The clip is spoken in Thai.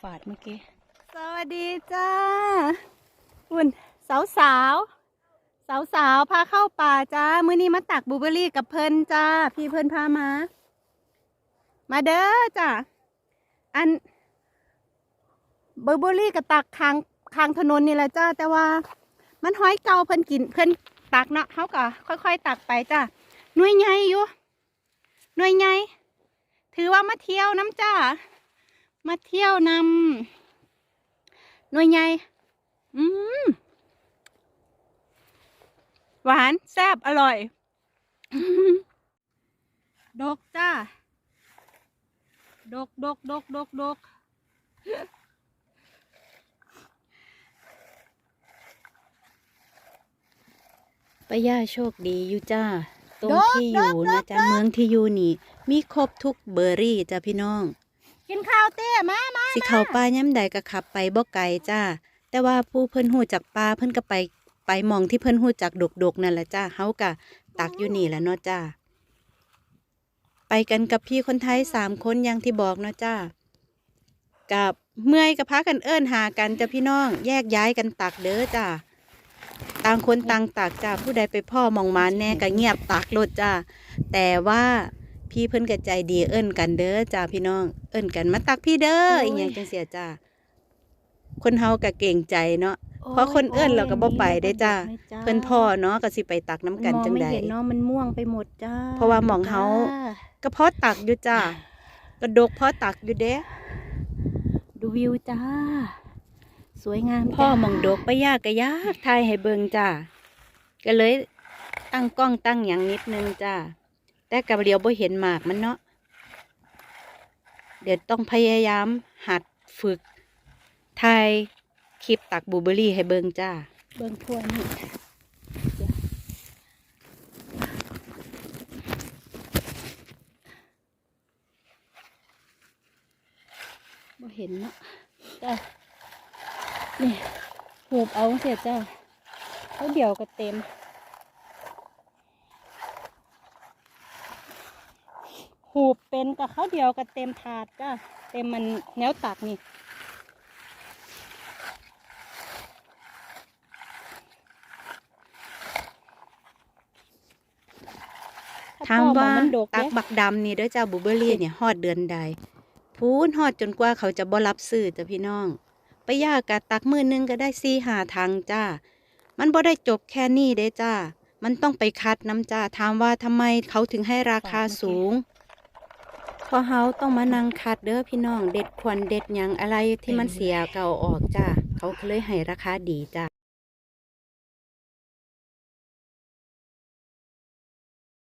ฝาดเมื่อกี้ สวัสดีจ้าอุ่นสาวสาวสาวสาวพาเข้าป่าจ้า มื้อนี้มาตักบูเบอรี่กับเพิ่นจ้า พี่เพิ่นพามา มาเด้อจ้า อันบูเบอรี่กับตักคางคางถนนนี่แหละจ้า แต่ว่า มันห้อยเก่าเพิ่นกินเพิ่นตักเนาะเขาก็ค่อย ๆ ตักไปจ้าหน่วยใหญ่อยู่หน่วยใหญ่ถือว่ามาเที่ยวน้ำจ้า มาเที่ยวนำหน่วยใหญ่อืมหวานแซ่บอร่อย ดกจ้า ดกดกดกดกดกป้าย่าโชคดีอยู่จ้า ตรงที่อยู่นะจ้าเมืองที่อยู่นี่ มีครบทุกเบอร์รี่จ้าพี่น้อง กินข้าวเต้มามาสิเขาป้าย้ำใดก็ขับไปบ่ไกลจ้า แต่ว่าผู้เพิ่นหูจากปลาเพิ่นก็ไปไปมองที่เพิ่นหูจากดกๆนั่นแหละจ้าเฮากะตักอยู่นี่แหละเนาะจ้า ไปกันกับพี่คนไทยสามคนอย่างที่บอกเนาะจ้า กับเมื่อยกับพากันเอิ้นหากันจ้าพี่น้องแยกย้ายกันตักเด้อจ้าต่างคนต่างตักจ้าผู้ใดไปพ่อมองมาแน่ก็เงียบตักโลดจ้าแต่ว่า พี่เพิ่นก็ใจดีเอิ้นกันเด้อจ้าพี่น้อง เอิ้นกันมาตักพี่เด้ออีหยังจังเสียจ้าคนเฮาก็เก่งใจเนาะเพราะคนเอิ้นเราก็บ่ไปได้จ้าเพิ่นพ่อเนาะก็สิไปตักน้ำกันจังมอใดไม่เห็นเนาะมันม่วงไปหมดจ้าเพราะว่าหม่องเฮาจ้ก็เพาะตักอยู่จ้ากระดกเพาะตักอยู่เด้ดูวิวจ้า สวยงามพ่อจ้าหมองดกไปยากก็ยากทายให้เบิ่งจ้าก็เลยตั้งกล้องตั้งหยังนิดนึงจ้า แต่กับเดียวบ่เห็นหมากมันเนาะเดี๋ยวต้องพยายามหัดฝึกถ่ายคลิปตักบูเบอรี่ให้เบิงจ้า เบิ่งพวนี่บ่เห็นเนาะจ้านี่หูบเอาเสียจ้าแล้วเดี๋ยวก็เต็ม หูบเป็นกับเขาเดียวก็เต็มถาดจ้าเต็มมันแนวตักนี่ถามว่าถ้พ่อบอกมันดกตักเด้บักดำนี่เด้อจ้าบลูเบอร์รี่เนี่ยฮอดเดือนใด พูนฮอดจนกว่าเขาจะบ่รับซื้อจ้ะพี่น้อง ไปยากกะตักมือหนึงก็ได้สี่หาทางจ้า มันบ่ได้จบแค่นี้เด้จ้า มันต้องไปคัดน้ำจ้าถามว่าทำไมเขาถึงให้ราคาสูงเพอเฮาต้องมานั่งคัดเด้อพี่น้องเด็ดควรเด็ดหยังอะไรที่มันเสียเก่าออกจ้าเขาเลยให้ราคาดีจ้า